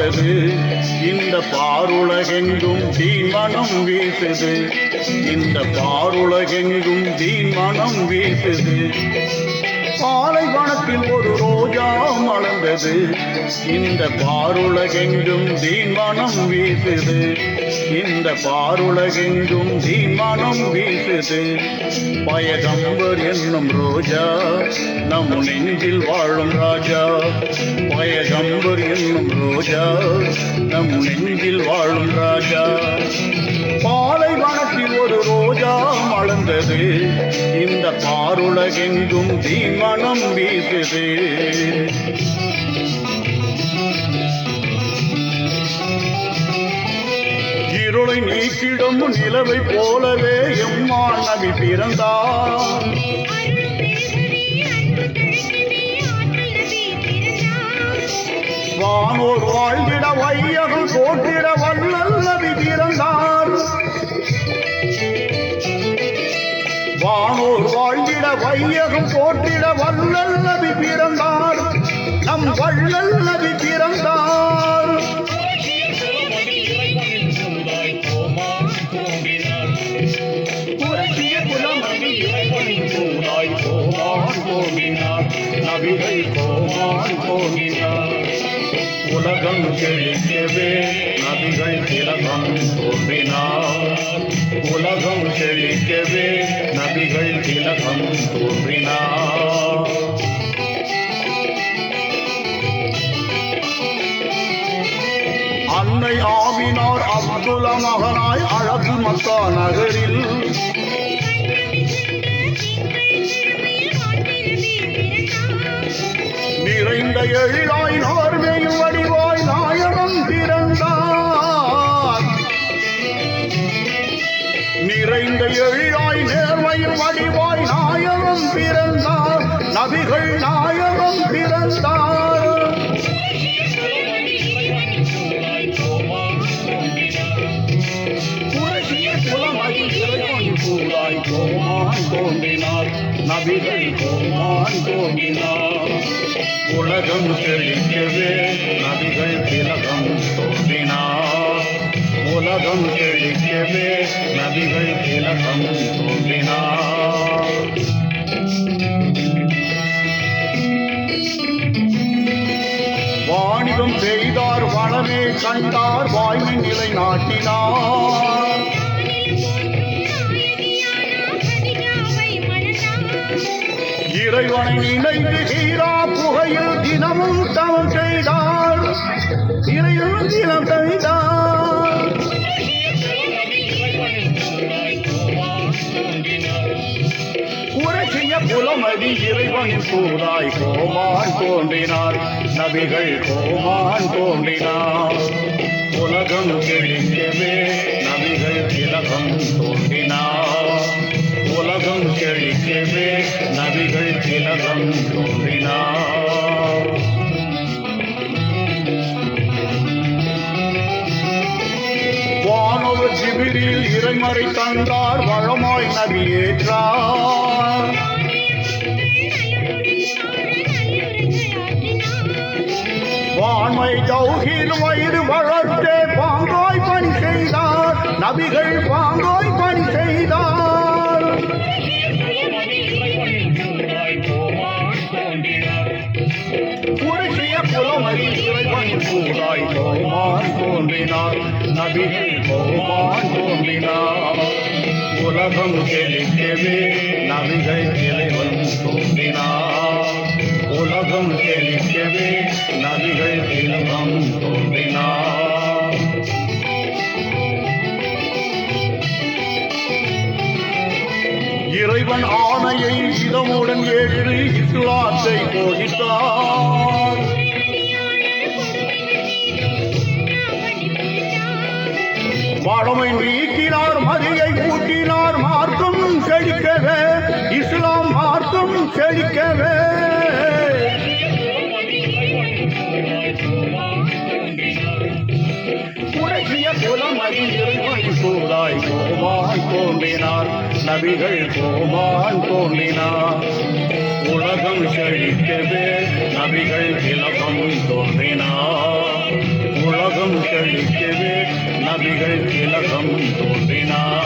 வந்தது இந்த பாருலகெங்கும் தீமனம் வீசுது. இந்த பாருலகெங்கும் தீமனம் வீசுது. பாலைவனத்தில் ஒரு ரோஜா மலர்ந்தது. இந்த பாருலகெங்கும் தீமனம் வீசுது. இந்த பாருலகெங்கும் தீமானம் வீசுது. பயகம்பர் என்னும் ரோஜா நம் நெஞ்சில் வாழும் ராஜா. பயகம்பர் என்னும் ரோஜா நம் நெஞ்சில் வாழும் ராஜா. பாலைவனத்தில் ஒரு ரோஜா மலர்ந்தது. இந்த பாருலகெங்கும் தீமனம் வீசுது. இருளை நீக்கிடும் நிலவை போலவே எம்மான் நபி பிறந்தான் வானோர் வாழ்ந்திட வையகம் போட்டிட வல்லல் நபி பிறந்தார். வானோர் வாழ்ந்திட வையகம் போட்டிட வல்லல் நபி பிறந்தார். கோமான் நபிகள் கோமான் கோமினார் உலகம் செழிக்கவே நபிகள் திலகம் தோன்றினார். உலகம் செழிக்கவே நபிகள் திலகம் தோன்றினார். அன்னை ஆவினார் அப்துல மகனாய் அழகு மக்கா நகரில் எழிலாய் நார்மையும் வடிவாய் நாயகம் பிறந்தார். நிறைந்த எழிலாய் நேர்மையும் வடிவாய் நாயகம் பிறந்தார். நபிகள் நாயகம் பிறந்தார். தோன்றினார். நபிகள் கோமான் தோன்றினார். உலகம் செழிக்கவே நதிகள் திலகம் தோன்றினார். உலகம் செழிக்கவே நதிகள் திலகம் தோன்றினார். வாணிகம் செய்தார் வளமே கண்டார் வாய்மை நிலை நாட்டினார் இறைவனை நினைந்து ஹீரா புகையில் தினமும் தவம் செய்தார் இறைவன் தினம் செய்தார் உரைச்சிய புலமதி இறைவனின் கூறாய் கோமான் தோன்றினார் நபிகள் கோமான் தோன்றினார் உலகம் செழிக்கவே நபிகள் திலகம் தோன்றினார் செழிக்கவே நபிகள் திலகம் தோன்றினார். வானவர் ஜிபிரில் இறைமறை தந்தார் வளமாய் நபியேற்றார் வான்மை தௌகில் வயிறு வளர்த்தே பாங்காய் பணி செய்தார். நபிகள் பாங்காய் பணி செய்தார். உலகம் செழிக்கவே நபிகள் இறைவன் தோன்றினார். உலகம் செழிக்கவே நபிகள் திலகம் தோன்றினார். இறைவன் ஆணையை இதமுடன் ஏற்று இஸ்லாத்தை போதித்தார் வளமை நீக்கினார் செழிக்கவே புரட்சிய புலமதி இறைவன் கோமான் தோன்றினார். நபிகள் கோமான் தோன்றினார். உலகம் செழிக்கவே நபிகள் திலகம் தோன்றினார். உலகம் செழிக்கவே நபிகள் திலகம் தோன்றினார்.